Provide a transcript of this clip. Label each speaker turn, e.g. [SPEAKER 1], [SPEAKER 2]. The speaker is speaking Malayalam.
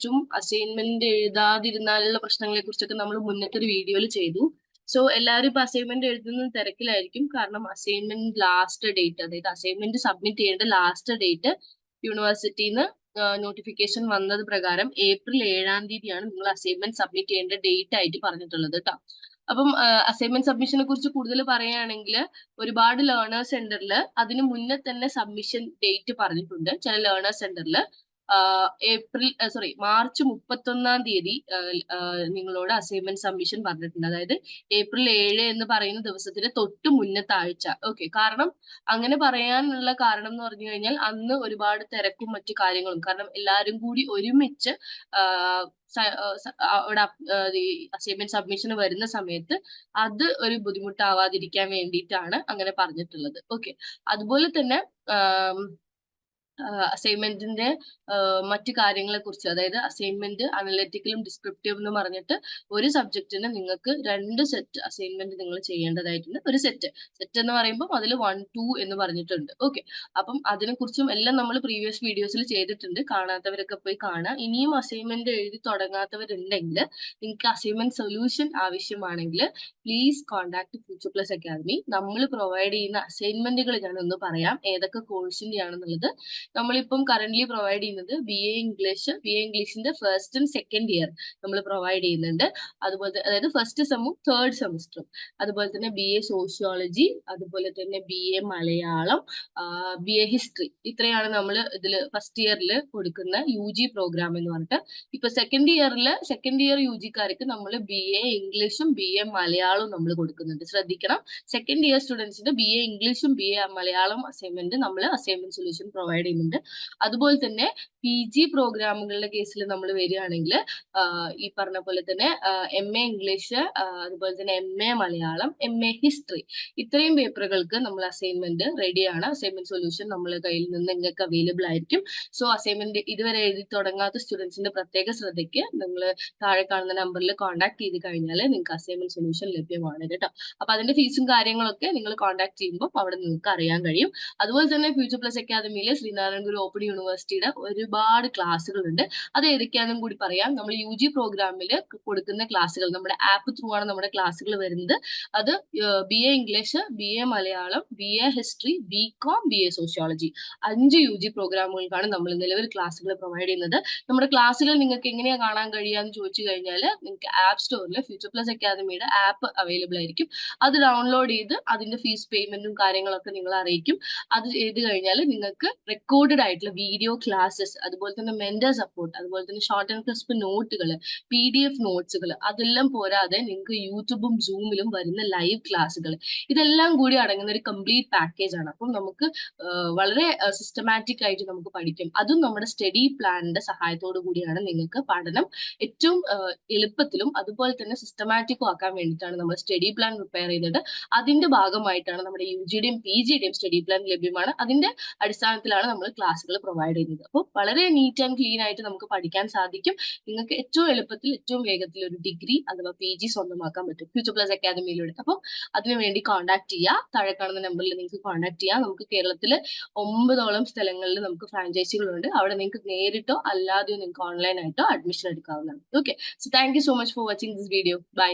[SPEAKER 1] ടെസ്റ്റും അസൈൻമെന്റ് എഴുതാതിരുന്നാലുള്ള പ്രശ്നങ്ങളെ കുറിച്ചൊക്കെ നമ്മൾ മുന്നത്തെ ഒരു വീഡിയോയിൽ ചെയ്തു. സോ എല്ലാവരും ഇപ്പൊ അസൈൻമെന്റ് എഴുതുന്ന തിരക്കിലായിരിക്കും. കാരണം അസൈൻമെന്റ് ലാസ്റ്റ് ഡേറ്റ് അതായത് അസൈൻമെന്റ് സബ്മിറ്റ് ചെയ്യേണ്ട ലാസ്റ്റ് ഡേറ്റ് യൂണിവേഴ്സിറ്റിന്ന് നോട്ടിഫിക്കേഷൻ വന്നത് പ്രകാരം ഏപ്രിൽ ഏഴാം തീയതിയാണ് നിങ്ങൾ അസൈൻമെന്റ് സബ്മിറ്റ് ചെയ്യേണ്ട ഡേറ്റ് ആയിട്ട് പറഞ്ഞിട്ടുള്ളത് കേട്ടോ അപ്പം അസൈൻമെന്റ് സബ്മിഷനെ കുറിച്ച് കൂടുതൽ പറയുകയാണെങ്കിൽ ഒരുപാട് ലേണേഴ്സ് സെന്ററിൽ അതിന് മുന്നേ തന്നെ സബ്മിഷൻ ഡേറ്റ് പറഞ്ഞിട്ടുണ്ട്. ചില ലേണേഴ്സ് സെന്ററിൽ ഏപ്രിൽ സോറി മാർച്ച് മുപ്പത്തൊന്നാം തീയതി നിങ്ങളോട് അസൈൻമെന്റ് സബ്മിഷൻ പറഞ്ഞിട്ടുണ്ട്. അതായത് ഏപ്രിൽ ഏഴ് എന്ന് പറയുന്ന ദിവസത്തിന്റെ തൊട്ട് മുന്നത്തെ ആഴ്ച ഓക്കെ കാരണം അങ്ങനെ പറയാനുള്ള കാരണം എന്ന് പറഞ്ഞു കഴിഞ്ഞാൽ അന്ന് ഒരുപാട് തിരക്കും മറ്റു കാര്യങ്ങളും. കാരണം എല്ലാവരും കൂടി ഒരുമിച്ച് അവിടെ അസൈൻമെന്റ് സബ്മിഷന് വരുന്ന സമയത്ത് അത് ഒരു ബുദ്ധിമുട്ടാവാതിരിക്കാൻ വേണ്ടിയിട്ടാണ് അങ്ങനെ പറഞ്ഞിട്ടുള്ളത്. ഓക്കെ അതുപോലെ തന്നെ അസൈൻമെന്റിന്റെ മറ്റു കാര്യങ്ങളെ കുറിച്ച് അതായത് അസൈൻമെന്റ് അനലറ്റിക്കലും ഡിസ്ക്രിപ്റ്റീവ് എന്ന് പറഞ്ഞിട്ട് ഒരു സബ്ജക്റ്റിന് നിങ്ങൾക്ക് രണ്ട് സെറ്റ് അസൈൻമെന്റ് നിങ്ങൾ ചെയ്യേണ്ടതായിട്ടുണ്ട്. ഒരു സെറ്റ് സെറ്റ് എന്ന് പറയുമ്പോൾ അതിൽ വൺ ടു എന്ന് പറഞ്ഞിട്ടുണ്ട്. ഓക്കെ അപ്പം അതിനെക്കുറിച്ചും എല്ലാം നമ്മൾ പ്രീവിയസ് വീഡിയോസിൽ ചെയ്തിട്ടുണ്ട്. കാണാത്തവരൊക്കെ പോയി കാണാം ഇനിയും അസൈൻമെന്റ് എഴുതി തുടങ്ങാത്തവരുണ്ടെങ്കിൽ നിങ്ങൾക്ക് അസൈൻമെന്റ് സൊല്യൂഷൻ ആവശ്യമാണെങ്കിൽ please contact future plus academy നമ്മൾ പ്രൊവൈഡ് ചെയ്യുന്ന അസൈൻമെന്റുകൾ ഞാനൊന്ന് പറയാം. ഏതൊക്കെ കോഴ്സിന്റെ ആണെന്നുള്ളത് നമ്മളിപ്പം കറന്റ്ലി പ്രൊവൈഡ് ചെയ്യുന്നത് B A English B A ഇംഗ്ലീഷിന്റെ ഫസ്റ്റും സെക്കൻഡ് ഇയർ നമ്മൾ പ്രൊവൈഡ് ചെയ്യുന്നുണ്ട്. അതുപോലെ അതായത് ഫസ്റ്റ് സെമും തേർഡ് സെമസ്റ്ററും അതുപോലെ തന്നെ ബി എ സോഷ്യോളജി അതുപോലെ തന്നെ B A Malayalam B A history ഇത്രയാണ് നമ്മൾ ഇതിൽ ഫസ്റ്റ് ഇയറിൽ കൊടുക്കുന്ന യു ജി പ്രോഗ്രാം എന്ന് പറഞ്ഞിട്ട്. ഇപ്പൊ സെക്കൻഡ് ഇയറിൽ സെക്കൻഡ് ഇയർ യു ജിക്കാർക്ക് നമ്മൾ ബി എ ഇംഗ്ലീഷും ബി എ മലയാളവും നമ്മൾ കൊടുക്കുന്നുണ്ട്. ശ്രദ്ധിക്കണം. സെക്കൻഡ് ഇയർ സ്റ്റുഡൻസിന് ബി എ ഇംഗ്ലീഷും ബി എ മലയാളം അസൈൻമെന്റ് നമ്മൾ അസൈൻമെന്റ് സൊല്യൂഷൻ പ്രൊവൈഡ് ചെയ്യുന്നുണ്ട് അതുപോലെ തന്നെ പി ജി പ്രോഗ്രാമുകളുടെ കേസിൽ നമ്മൾ വരികയാണെങ്കിൽ ഈ പറഞ്ഞ പോലെ തന്നെ എം എ ഇംഗ്ലീഷ് അതുപോലെ തന്നെ M A Malayalam M A history ഇത്രയും പേപ്പറുകൾക്ക് നമ്മൾ അസൈൻമെന്റ് റെഡിയാണ് അസൈൻമെന്റ് സൊല്യൂഷൻ നമ്മൾ കയ്യിൽ നിന്ന് നിങ്ങൾക്ക് അവൈലബിൾ ആയിരിക്കും. സോ അസൈൻമെന്റ് ഇതുവരെ എഴുതി തുടങ്ങാത്ത സ്റ്റുഡൻസിന്റെ പ്രത്യേക ശ്രദ്ധയ്ക്ക് നിങ്ങൾ താഴെ കാണുന്ന നമ്പറിൽ കോൺടാക്ട് ചെയ്ത് കഴിഞ്ഞാൽ നിങ്ങൾക്ക് അസൈൻമെന്റ് സൊല്യൂഷൻ ലഭ്യമാണ് കേട്ടോ. അപ്പൊ അതിന്റെ ഫീസും കാര്യങ്ങളൊക്കെ നിങ്ങൾ കോൺടാക്ട് ചെയ്യുമ്പോൾ അവിടെ നിങ്ങൾക്ക് അറിയാൻ കഴിയും. അതുപോലെ തന്നെ ഫ്യൂച്ചർ പ്ലസ് അക്കാദമിയിലെ ശ്രീനാരായണഗുരു ഓപ്പൺ യൂണിവേഴ്സിറ്റിയുടെ ഒരുപാട് ക്ലാസ്സുകൾ ഉണ്ട് അത് ഏതൊക്കെയാണെന്നും കൂടി പറയാം. നമ്മൾ യു ജി പ്രോഗ്രാമിൽ കൊടുക്കുന്ന ക്ലാസ്സുകൾ നമ്മുടെ ആപ്പ് ത്രൂ ആണ് നമ്മുടെ ക്ലാസ്സുകൾ വരുന്നത്. അത് B A English B A Malayalam B A history B com B A sociology അഞ്ച് യു ജി പ്രോഗ്രാമുകൾക്കാണ് നമ്മൾ നിലവിൽ ക്ലാസ്സുകൾ പ്രൊവൈഡ് ചെയ്യുന്നത്. നമ്മുടെ ക്ലാസ്സുകൾ നിങ്ങൾക്ക് എങ്ങനെയാണ് കാണാൻ കഴിയാന്ന് ചോദിച്ചു കഴിഞ്ഞാൽ നിങ്ങൾക്ക് ആപ്പ് സ്റ്റോറിൽ ഫ്യൂച്ചർ പ്ലസ് അക്കാദമിയുടെ ആപ്പ് അവൈലബിൾ ആയിരിക്കും. അത് ഡൗൺലോഡ് ചെയ്ത് അതിന്റെ ഫീസ് പേയ്മെന്റും കാര്യങ്ങളൊക്കെ നിങ്ങൾ അറിയിക്കും. അത് ചെയ്ത് കഴിഞ്ഞാൽ നിങ്ങൾക്ക് റെക്കോർഡഡ് ആയിട്ടുള്ള വീഡിയോ ക്ലാസ്സസ് അതുപോലെ തന്നെ മെന്റർ സപ്പോർട്ട് അതുപോലെ തന്നെ ഷോർട്ട് ആൻഡ് ക്രിസ്പ് നോട്ടുകൾ പി ഡി എഫ് നോട്ട്സുകൾ അതെല്ലാം പോരാതെ നിങ്ങൾക്ക് യൂട്യൂബും സൂമിലും വരുന്ന ലൈവ് ക്ലാസ്സുകൾ ഇതെല്ലാം കൂടി അടങ്ങുന്ന ഒരു കംപ്ലീറ്റ് പാക്കേജ് ആണ്. അപ്പം നമുക്ക് വളരെ സിസ്റ്റമാറ്റിക് ആയിട്ട് നമുക്ക് പഠിക്കും. അതും നമ്മുടെ സ്റ്റഡി പ്ലാനിന്റെ സഹായത്തോടു കൂടിയാണ് നിങ്ങൾക്ക് പഠനം ഏറ്റവും എളുപ്പത്തിലും അതുപോലെ തന്നെ സിസ്റ്റമാറ്റിക്കും ആക്കാൻ വേണ്ടിയിട്ടാണ് നമ്മൾ സ്റ്റഡി പ്ലാൻ പ്രിപ്പയർ ചെയ്തത്. അതിന്റെ ഭാഗമായിട്ടാണ് നമ്മുടെ യു ജിയുടെയും പി ജിയുടെയും സ്റ്റഡി പ്ലാൻ ലഭ്യമാണ്. അതിന്റെ അടിസ്ഥാനത്തിലാണ് നമ്മൾ ക്ലാസ്സുകൾ പ്രൊവൈഡ് ചെയ്യുന്നത്. അപ്പോൾ വളരെ നീറ്റ് ആൻഡ് ക്ലീൻ ആയിട്ട് നമുക്ക് പഠിക്കാൻ സാധിക്കും. നിങ്ങൾക്ക് ഏറ്റവും എളുപ്പത്തിൽ ഏറ്റവും വേഗത്തിൽ ഒരു ഡിഗ്രി അഥവാ പി ജി സ്വന്തമാക്കാൻ പറ്റും. ഫ്യൂച്ചർ പ്ലസ് അക്കാദമിയിലൂടെ അപ്പൊ അതിനുവേണ്ടി കോൺടാക്ട് ചെയ്യുക താഴെ കാണുന്ന നമ്പറിൽ നിങ്ങൾക്ക് കോൺടാക്ട് ചെയ്യാം. നമുക്ക് കേരളത്തിൽ ഒമ്പതോളം സ്ഥലങ്ങളിൽ നമുക്ക് ഫ്രാഞ്ചൈസികളുണ്ട് അവിടെ നിങ്ങൾക്ക് നേരിട്ടോ അല്ലാതെയോ നിങ്ങൾക്ക് ഓൺലൈൻ ആയിട്ടോ അഡ്മിഷൻ എടുക്കാവുന്നതാണ്. Okay so thank you so much for watching this video bye